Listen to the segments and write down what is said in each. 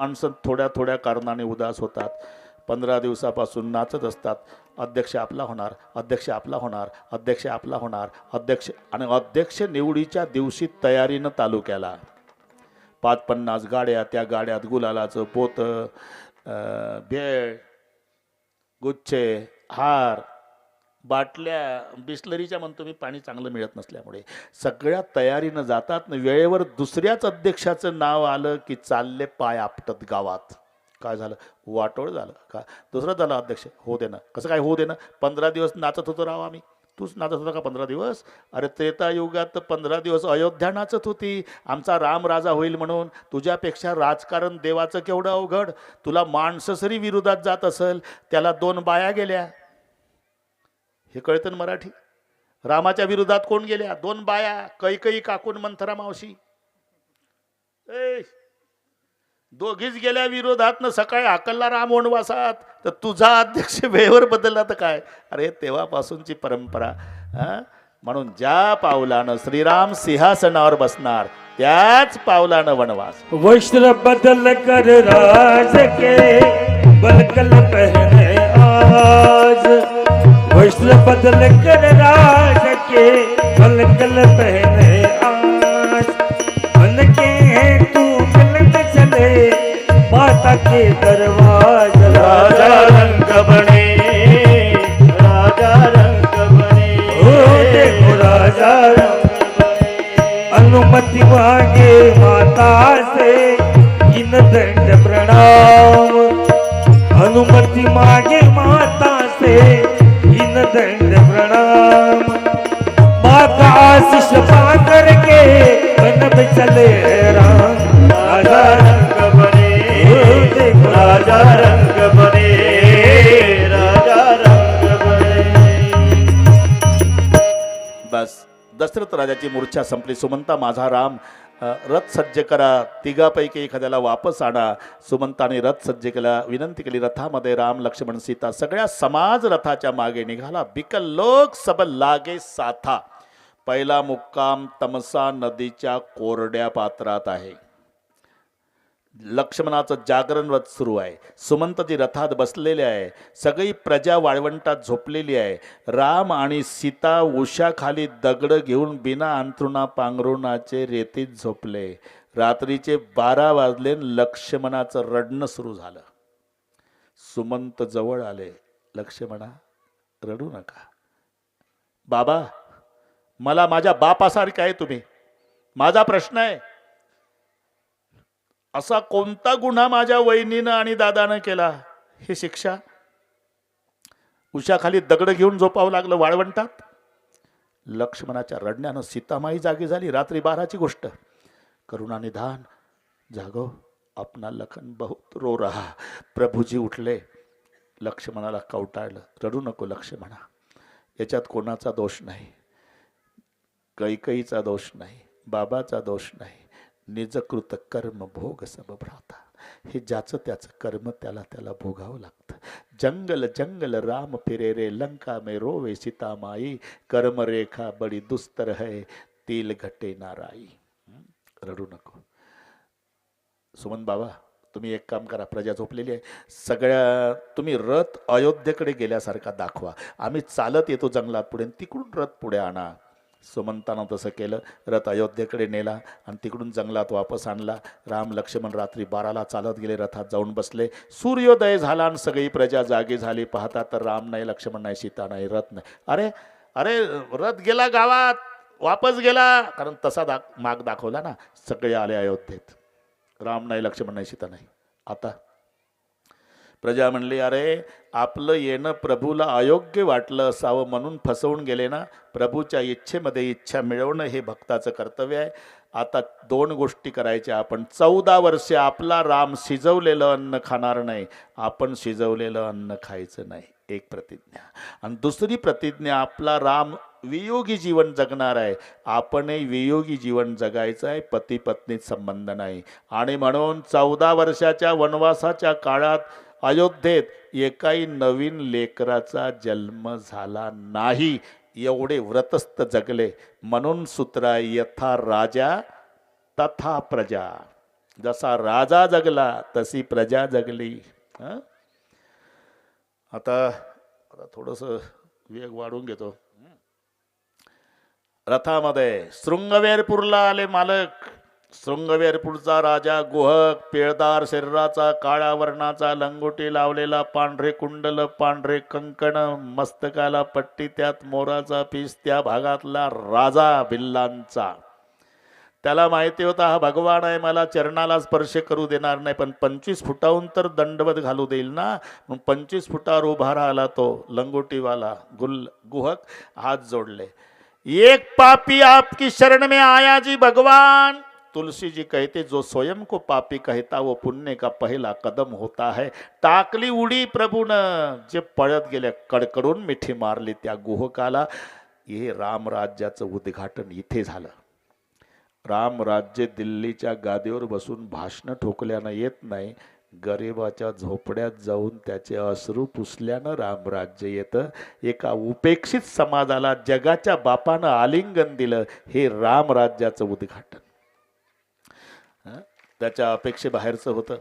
माणसं थोड्या थोड्या कारणाने उदास होतात. पंधरा दिवसापासून नाचत असतात. अध्यक्ष आपला होणार अध्यक्ष आपला होणार अध्यक्ष आपला होणार अध्यक्ष आणि अध्यक्ष निवडीच्या दिवशी तयारीनं तालुक्याला. पाच पन्नास गाड्या त्या गाड्यात गुलालाचं पोतं भेळ गुच्छे हार बाटल्या बिस्लरीच्या म्हणतो मी पाणी चांगलं मिळत नसल्यामुळे. सगळ्या तयारीनं जातात न वेळेवर दुसऱ्याच अध्यक्षाचं नाव आलं की चालले पाय आपटत गावात. काय झालं? वाटोळ झालं का? दुसरं झालं अध्यक्ष हो दे ना. कसं काय हो दे ना? पंधरा दिवस नाचत होतो राव आम्ही. तूच नाचत होता का पंधरा दिवस? अरे त्रेतायुगात युगात पंधरा दिवस अयोध्या नाचत होती. आमचा राम राजा होईल म्हणून. तुझ्यापेक्षा राजकारण देवाचं केवढं अवघड. तुला माणसं सरी विरोधात जात असेल त्याला दोन बाया गेल्या. हे कळतं ना मराठी? रामाच्या विरोधात कोण गेल्या? दोन बाया कैकई काकून मंथरा मावशी. ए दोघीच गेल्या विरोधात न सकाळी हाकलला राम वनवासात. तर तुझा अध्यक्ष वेळेवर बदलला तर काय? अरे तेव्हापासूनची परंपरा हा? म्हणून ज्या पावलानं श्रीराम सिंहासनावर बसणार त्याच पावलानं वनवास. वैष्णव बदल कर राज के बलकल पहने आज. बदल कर राज के बलकल पहने आज। मन के तू मिलन चले, माता के दरवाज राजा रंग बने, राजा रंग बने। ओ, देखो राजा अनुमति मांगे माता से, इन दंड प्रणाम। अनुमति मांगे दंड प्रणाम। माता आशीष पा करके वन में चले राम। राजा रंग बने देखो राजा रंग बने राजा रंग बने। बस दशरथ राजाची मूर्छा संपली. सुमंता माझा राम रथ सज्ज करा. तिघापैकी एखाद्याला वापस आणा. सुमंताने रथ सज्ज केला. विनंती केली रथामध्ये राम लक्ष्मण सीता सगळ्या समाज रथाच्या मागे निघाला. बिकल लोक सब लागे साथा. पहिला मुक्काम तमसा नदीच्या कोरड्या पात्रात आहे. लक्ष्मणाचं जागरण व्रत सुरू आहे. सुमंतजी रथात बसलेले आहे. सगळी प्रजा वाळवंटात झोपलेली आहे. राम आणि सीता उषाखाली दगड घेऊन बिना अंथरुणा पांघरुणाचे रेतीत झोपले. रात्रीचे बारा वाजले लक्ष्मणाचं रडणं सुरू झालं. सुमंत जवळ आले. लक्ष्मणा रडू नका. बाबा मला माझ्या बापासारखे आहे तुम्ही. माझा प्रश्न आहे. असा कोणता गुन्हा माझ्या वहिनीनं आणि दादानं केला? हे शिक्षा? उशाखाली दगड घेऊन झोपावं लागलं वाळवंटात? लक्ष्मणाच्या रडण्यानं सीतामाई जागी झाली रात्री बाराची गोष्ट. करुणा निधान जागो आपणा लखन बहुत रो रहा. प्रभूजी उठले. लक्ष्मणाला कवटाळलं रडू नको लक्ष्मणा याच्यात कोणाचा दोष नाही. कैकईचा दोष नाही बाबाचा दोष नाही निजकृत कर्म भोग समभ्राता. हे ज्याचं त्याचं कर्म त्याला त्याला भोगावं लागतं. जंगल जंगल राम फिरे रे लंका में रोवे सीतामाई. कर्म रेखा बडी दुस्तर है तेल घटे नाराई. रडू नको. सुमन बाबा तुम्ही एक काम करा प्रजा झोपलेली आहे. सगळ्या तुम्ही रथ अयोध्येकडे गेल्यासारखा दाखवा. आम्ही चालत येतो जंगलात पुढे तिकडून रथ पुढे आणा. सुमंतानं तसं केलं. रथ अयोध्येकडे नेला आणि तिकडून जंगलात वापस आणला. राम लक्ष्मण रात्री बाराला चालत गेले. रथात जाऊन बसले. सूर्योदय झाला आणि सगळी प्रजा जागी झाली. पाहता तर राम नाही लक्ष्मण नाही सीता नाही रथ नाही. अरे अरे रथ गेला गावात. वापस गेला. कारण तसा दाख माग दाखवला ना. सगळे आले अयोध्येत. राम नाही लक्ष्मण नाही सीता नाही. आता प्रजा म्हणली अरे आपलं येणं प्रभूला अयोग्य वाटलं असावं म्हणून फसवून गेले ना प्रभूच्या इच्छेमध्ये इच्छा मिळवणं हे भक्ताचं कर्तव्य आहे. आता दोन गोष्टी करायच्या आपण. चौदा वर्षे आपला राम शिजवलेलं अन्न खाणार नाही. आपण शिजवलेलं अन्न खायचं नाही. एक प्रतिज्ञा. आणि दुसरी प्रतिज्ञा आपला राम वियोगी जीवन जगणार आहे. आपणही वियोगी जीवन जगायचं आहे पती पत्नीत संबंध नाही. आणि म्हणून चौदा वर्षाच्या वनवासाच्या काळात अयोध्येत एकाही नवीन लेकराचा जन्म झाला नाही. एवढे व्रतस्थ जगले. म्हणून सूत्र यथा राजा तथा प्रजा. जसा राजा जगला तशी प्रजा जगली. आता आता थोडस वेग वाढून घेतो. रथामध्ये शृंगवेरपूरला आले मालक. शृंगवेरपूरचा राजा गुहक पेळदार शरीराचा काळ्या वर्णाचा लंगोटी लावलेला पांढरे कुंडल पांढरे कंकण मस्तकाला पट्टी त्यात मोराचा पीस त्या भागातला राजा भिल्लांचा त्याला माहिती होता हा भगवान आहे मला चरणाला स्पर्श करू देणार नाही पण पंचवीस फुटाहून तर दंडवत घालू देईल ना? मग पंचवीस फुटावर उभा राहिला तो लंगोटीवाला गुल गुहक हात जोडले. एक पापी आपकी शरण में आया जी भगवान! तुलसी जी कहते जो स्वयं को पापी कहता वो पुण्य का पहला कदम होता है। टाकली उडी प्रभून जे पळत गेल्या कडकडून मिठी मारली त्या गुहकाला. हे रामराज्याचं उद्घाटन इथे झालं. रामराज्य दिल्लीच्या गादीवर बसून भाषणं ठोकल्यानं येत नाही. गरिबाच्या झोपड्यात जाऊन त्याचे अश्रू पुसल्यानं रामराज्य येतं. एका उपेक्षित समाजाला जगाच्या बापानं आलिंगन दिलं. हे रामराज्याचं उद्घाटन. त्याच्या अपेक्षेबाहेरचं होतं.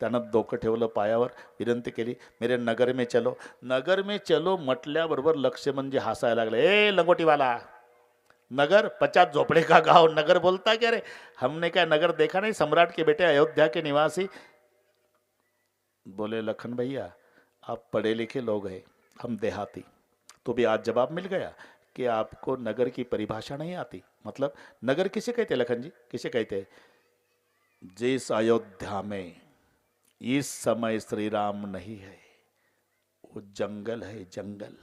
त्यानं डोकं ठेवलं पायावर विनंती केली मेरे नगर में चलो. नगर में चलो म्हटल्याबरोबर लक्ष म्हणजे हसायला लागले ए लंगोटीवाला नगर पचास झोपड़े का गांव नगर बोलता क्या रे? हमने क्या नगर देखा नहीं? सम्राट के बेटे अयोध्या के निवासी. बोले लखन भैया आप पढ़े लिखे लोग हैं हम देहाती। तो भी आज जवाब मिल गया कि आपको नगर की परिभाषा नहीं आती। मतलब नगर किसे कहते लखन जी? किसे कहते हैं? जिस अयोध्या में इस समय श्री राम नहीं है, वो जंगल है जंगल।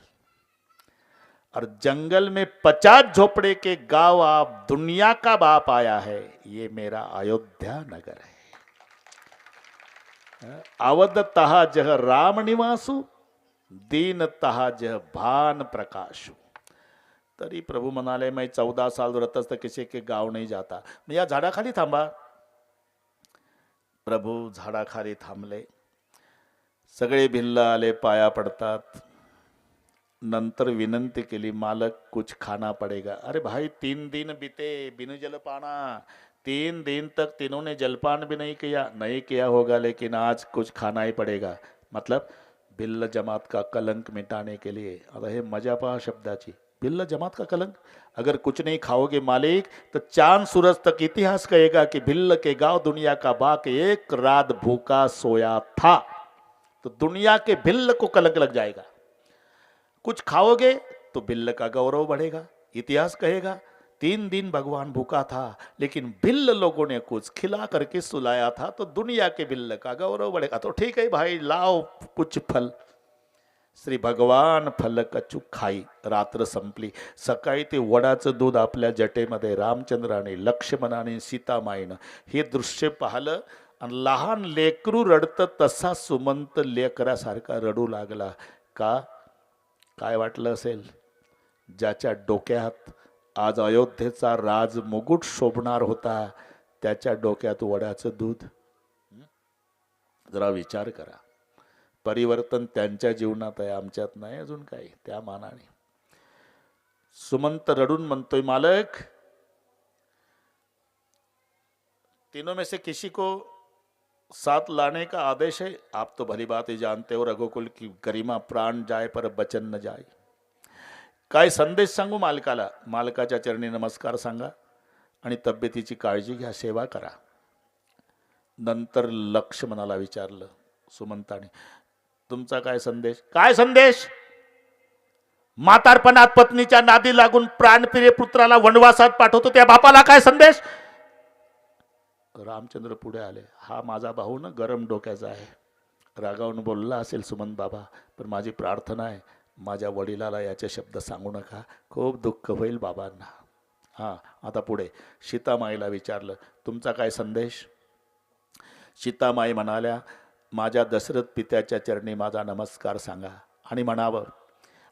और जंगल में पचास झोपड़े के गाँव आप, दुनिया का बाप आया है, ये मेरा अयोध्या नगर है। अवध तहा जह राम निवासु, दीन तहा जह भान प्रकाशु। तरी प्रभू म्हणाले मैं चौदा साल व्रतस्थ किसी के गाव नाही जाता। मग या झाडाखाली थांबा। प्रभू झाडाखाली थांबले. सगळे भिल्ल आले पाया पडतात. नंतर विनंती केली मालक कुछ खाना पड़ेगा. अरे भाई तीन दिन बीते बिन जलपाना तीन दिन तक तीनों ने जलपान भी नहीं किया. नहीं किया होगा लेकिन आज कुछ खाना ही पड़ेगा. मतलब भिल्ल जमात का कलंक मिटाने के लिए. आता हे मजा पहा शब्दाची. भिल्ल जमात का कलंक। अगर कुछ नहीं खाओगे मालिक तो चाँद सूरज तक इतिहास कहेगा कि भिल्ल के गाँव दुनिया का बाक एक रात भूखा सोया था। तो दुनिया के भिल्ल को कलंक लग जाएगा। कुछ खाओगे तो बिल्ल का गौरव बढ़ेगा, इतिहास कहेगा, तीन दिन भगवान भूखा था, लेकिन बिल्ल लोगों ने कुछ खिला करके सुलाया था तो दुनिया के बिल्ल का गौरव बढ़ेगा। तो ठीक है भाई, लाओ कुछ फल। श्री भगवान फल कचू खाई. रात्र संपली. सकाळी ते वडाचं दूध आपल्या जटेमध्ये रामचंद्राने लक्ष्मणाने सीतामाईनं हे दृश्य पाहिलं आणि लहान लेकरू रडतं तसा सुमंत लेकरासारखा रडू लागला. का? काय वाटलं असेल? ज्याच्या डोक्यात आज अयोध्येचा राज मुकुट शोभणार होता त्याच्या डोक्यात वडाचं दूध. जरा विचार करा. परिवर्तन त्यांच्या जीवनात आहे आमच्यात नाही अजून काही त्या मानाने. सुमंत रडून म्हणतोय मालक तीनों में से किसी को साथ लाने का आदेश है? आप तो भली बात ही जानते हो रघुकुल की गरिमा प्राण जाए पर बचन न जाए। काय संदेश सांगू मालकाला? मालकाच्या चरणी नमस्कार सांगा आणि तब्येतीची काळजी घ्या सेवा करा. नंतर लक्ष्मणाला विचारलं सुमंताने. तुमचा काय संदेश? काय संदेश? म्हातारपणात पत्नीच्या नादी लागून प्राणप्रिय पुत्राला वनवासात पाठवतो त्या बापाला काय संदेश? रामचंद्र पुढे आले. हा माझा भाऊ ना गरम डोक्याचा आहे. रागावून बोलला असेल सुमन बाबा पण माझी प्रार्थना आहे माझ्या वडिलाला याचे शब्द सांगू नका. खूप दुःख होईल बाबांना. हां आता पुढे. सीतामाईला विचारलं तुमचा काय संदेश? सीतामाई म्हणाल्या माझ्या दशरथ पित्याच्या चरणी माझा नमस्कार सांगा. आणि म्हणावं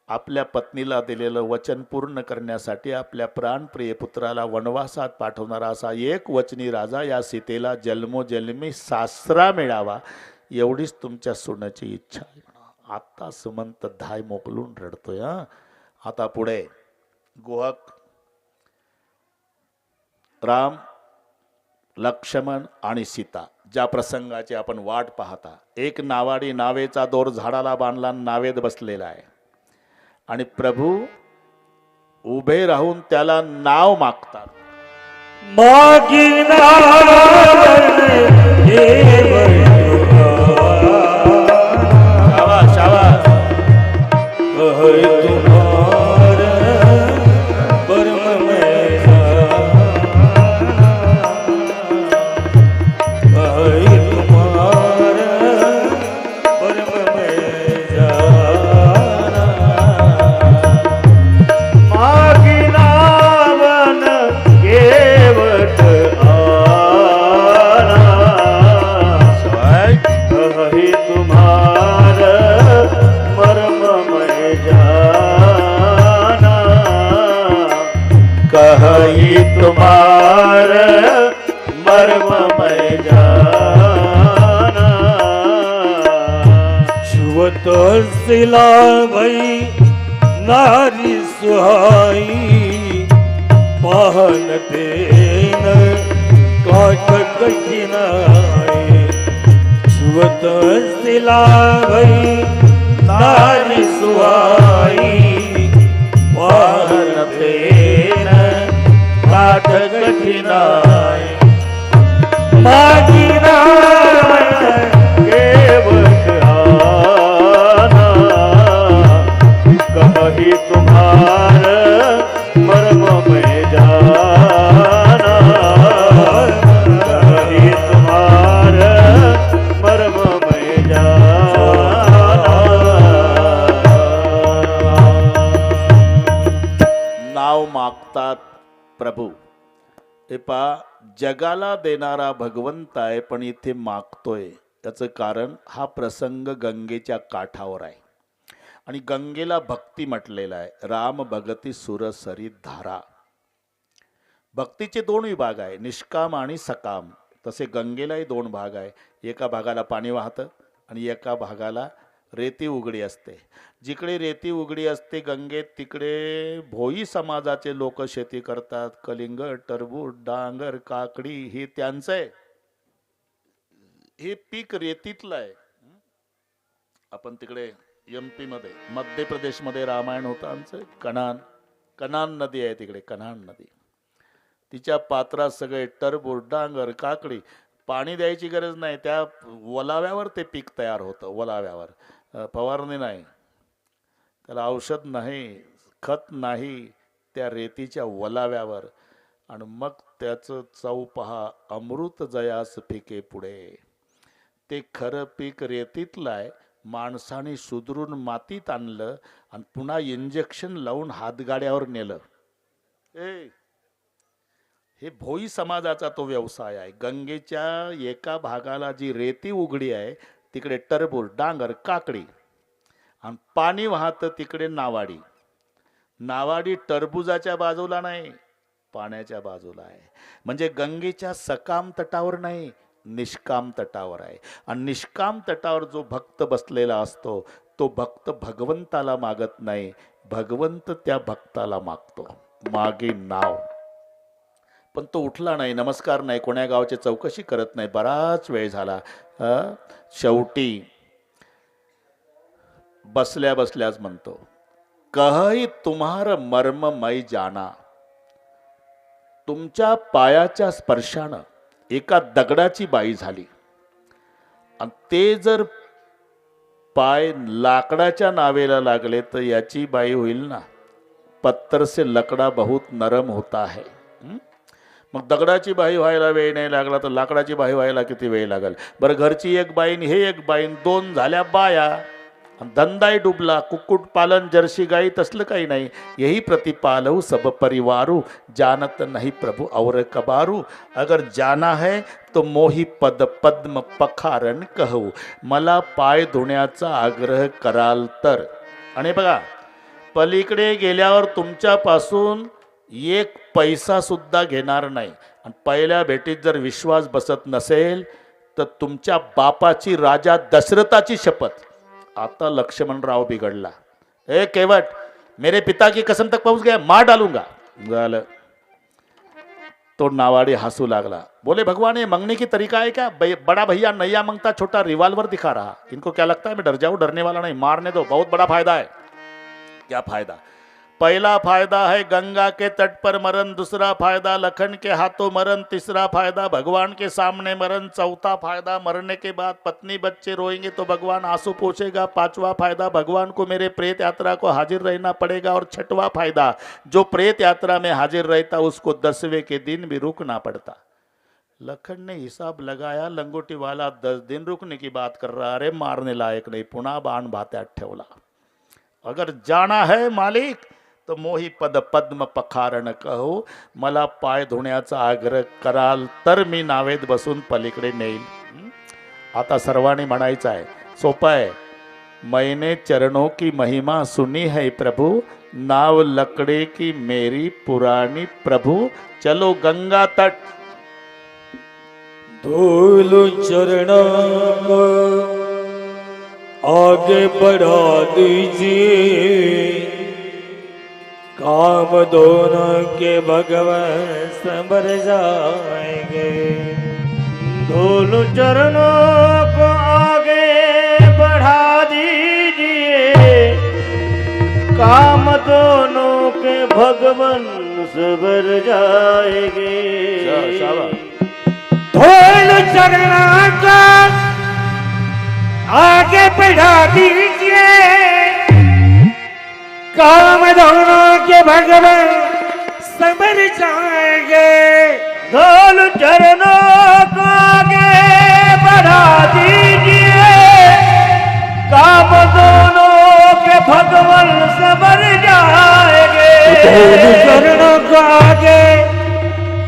आपल्या पत्नीला दिलेलं वचन पूर्ण करण्यासाठी आपल्या प्राणप्रिय पुत्राला वनवासात पाठवणारा असा एक वचनी राजा या सीतेला जन्मोजन्मी सासरा मिळावा एवढीच तुमच्या सुनाची इच्छा आहे आत्ता सुमंत धाय मोकलून रडतोय हा. आता पुढे. गुहक. राम. लक्ष्मण आणि सीता ज्या प्रसंगाची आपण वाट पाहता एक नावाडी नावेचा दोर झाडाला बांधला नावेत बसलेला आहे. आणि प्रभू उभे राहून त्याला नाव मागतात. मागिना शाबा भई नारी सुहाई पाहन तेन काट कठिनाई। सुवत सिला भई नारी सुहाई पाहन तेन काट कठिनाई। जगाला देणारा भगवंत आहे पण इथे मागतोय. त्याचं कारण हा प्रसंग गंगेच्या काठावर आहे. आणि गंगेला भक्ती म्हटलेला आहे राम भगती सुर सरी धारा. भक्तीचे दोन विभाग आहे निष्काम आणि सकाम. तसे गंगेलाही दोन भाग आहे. एका भागाला पाणी वाहतं आणि एका भागाला रेती उघडी असते. जिकडे रेती उघडी असते गंगेत तिकडे भोई समाजाचे लोक शेती करतात. कलिंगड टरबूज डांगर काकडी हे त्यांचं आहे. हे पीक रेतीतलं आहे. आपण तिकडे एममध्ये मध्य प्रदेशमध्ये रामायण होतं आमचं. कनान कनान नदी आहे तिकडे कनान नदी. तिच्या पात्रात सगळे टरबूज डांगर काकडी. पाणी द्यायची गरज नाही. त्या ओलाव्यावर ते पीक तयार होतं ओलाव्यावर फवारणी नाही. त्याला औषध नाही खत नाही त्या रेतीच्या ओलाव्यावर आणि मग त्याचं चव पहा अमृत जयास पिके पुढे. ते खरं पीक रेतीतलं आहे माणसाने सुधरून मातीत आणलं आणि पुन्हा इंजेक्शन लावून हातगाड्यावर नेलं. ए हे भोई समाजाचा तो व्यवसाय आहे. गंगेच्या एका भागाला जी रेती उघडी आहे तिकडे टरबूज डांगर काकडी. आणि पाणी वाहतं तिकडे नावाडी. नावाडी टरबुजाच्या बाजूला नाही पाण्याच्या बाजूला आहे. म्हणजे गंगेच्या सकाम तटावर नाही निष्काम तटावर आहे. आणि निष्काम तटावर जो भक्त बसलेला असतो तो भक्त भगवंताला मागत नाही भगवंत त्या भक्ताला मागतो. मागे नाव. पण तो उठला नाही नमस्कार नाही कोण्या गावाची चौकशी करत नाही बराच वेळ झाला. शेवटी बसल्या बसल्याच म्हणतो कहई तुम्हार मर्म मै जाना. तुमच्या पायाच्या स्पर्शानं एका दगडाची बाई झाली. आणि ते जर पाय लाकडाच्या नावेला लागले तर याची बाई होईल ना? पत्तर से लकडा बहुत नरम होता आहे मग दगडाची बाई व्हायला वेळ नाही लागला तर लाकडाची बाई व्हायला किती वेळ लागेल? बरं घरची एक बाईन हे एक बाईन दोन झाल्या बाया. धंदाही डुबला कुक्कुट पालन जर्सी गाई तसलं काही नाही. यही प्रतिपालहू सब परिवारू जानत नाही प्रभु और कबारू. अगर जाना है तो मोही पद पद्म पखारण कहू. मला पाय धुण्याचा आग्रह कराल तर. आणि बघा पलीकडे गेल्यावर तुमच्यापासून एक पैसा सुद्धा घेणार नाही. आणि पहिल्या भेटीत जर विश्वास बसत नसेल तर तुमच्या बापाची राजा दशरथाची शपथ. आता लक्ष्मणराव बिघडला. ए केवट मेरे पिता की कसम तक पहुंच गया मार डालूंगा. झालं. तो नावाड़ी हंसू लागला. बोले भगवान ये मंगने की तरीका है क्या? बड़ा भैया नैया मंगता छोटा रिवाल्वर दिखा रहा। इनको क्या लगता है? मैं डर जाऊं डरने वाला नहीं मारने दो बहुत बड़ा फायदा है. क्या फायदा? पहला फ़ायदा है गंगा के तट पर मरण, दूसरा फ़ायदा लखन के हाथों मरण, तीसरा फ़ायदा भगवान के सामने मरण, चौथा फ़ायदा मरने के बाद पत्नी बच्चे रोएँगे तो भगवान आँसू पोछेगा, पांचवा फ़ायदा भगवान को मेरे प्रेत यात्रा को हाजिर रहना पड़ेगा और छठवा फ़ायदा, जो प्रेत यात्रा में हाजिर रहता उसको दसवें के दिन भी रुकना पड़ता। लखन ने हिसाब लगाया, लंगोटी वाला दस दिन रुकने की बात कर रहा, अरे मारने लायक नहीं पुन्हा बाण ठेवला। अगर जाना है मालिक तर मोही पद पद्म पखारण कहो. मला पाय धुण्याचा आग्रह कराल तर मी नावेत बसून पलीकडे नेईल. आता सर्वांनी म्हणायचं आहे सोपं आहे. मैंने चरणों की महिमा सुनी है प्रभु नाव लकड़े की मेरी पुराणी प्रभु चलो गंगा तट. धूल चरण आगे बढ़ा दीजिए। काम दोनों के भगवान संभर जाएँगे। धूल चरणों को आगे बढ़ा दीजिए। काम दोनों के भगवन सबर जाएँगे। धूल चरणों को आगे बढ़ा दीजिए। काम दोनों के भगवान संभर जाएंगे धूल चरणों को आगे बढ़ा दीजिए। काम दोनों के भगवन सबर जाएंगे धूल चरणों को आगे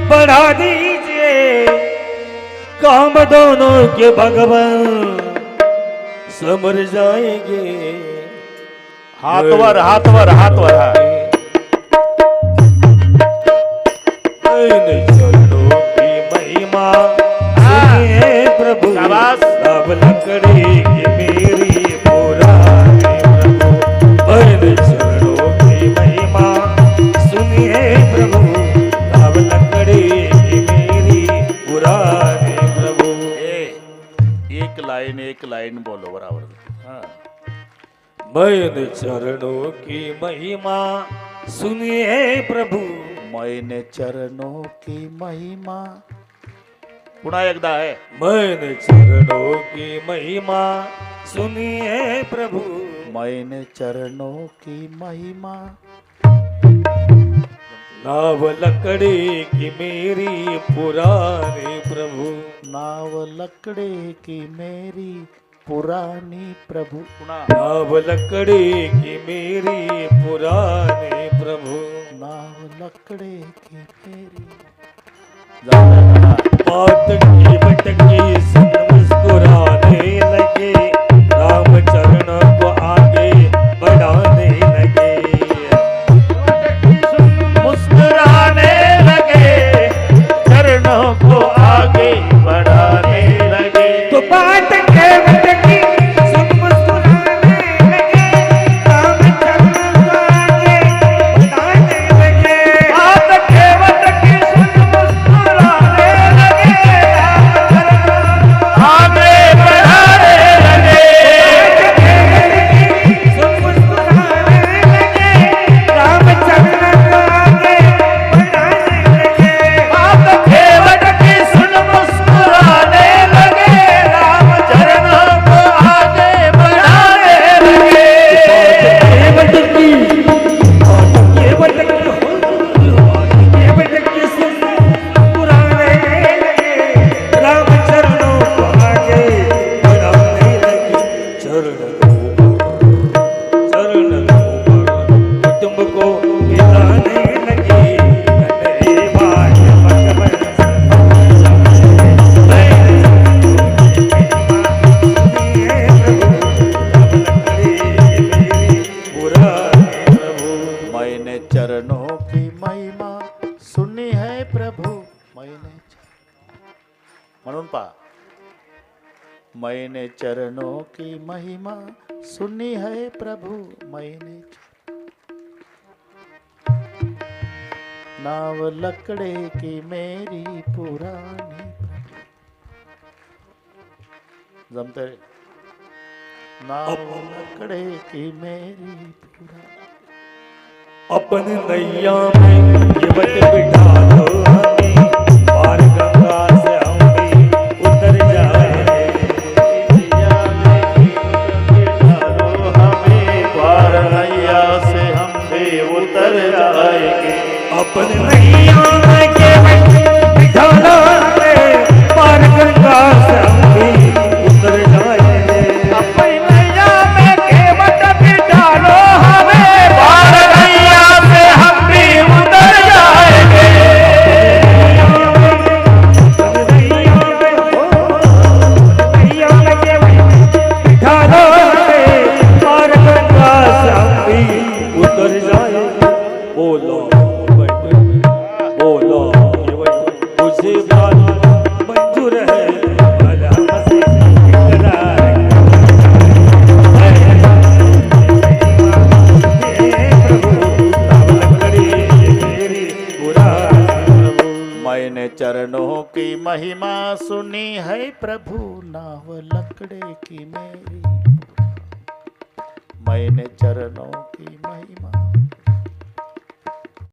बढ़ा दीजिए। काम दोनों के भगवान समर जाएंगे। हातवर हात वर हा. मैंने चरणों की महिमा सुनिए प्रभु। मैंने चरणों की महिमा। पुन्हा एकदा आहे मैंने चरणों की महिमा सुनिए प्रभु। मैंने चरणों की महिमा। नाव लकड़ी की मेरी पुरानी प्रभु। नाव लकड़े की मेरी पुरानी प्रभु. नाव लकड़ी की मेरी पुरानी प्रभु. नाव लकड़े की मेरी. जाता है. महिमा सुनी है प्रभु मैंने नाव लकड़े की मेरी पुरानी जमते नाव लकड़े की मेरी पुरानी। अपन नैया में ये बिठा दो முப்பது மையான கே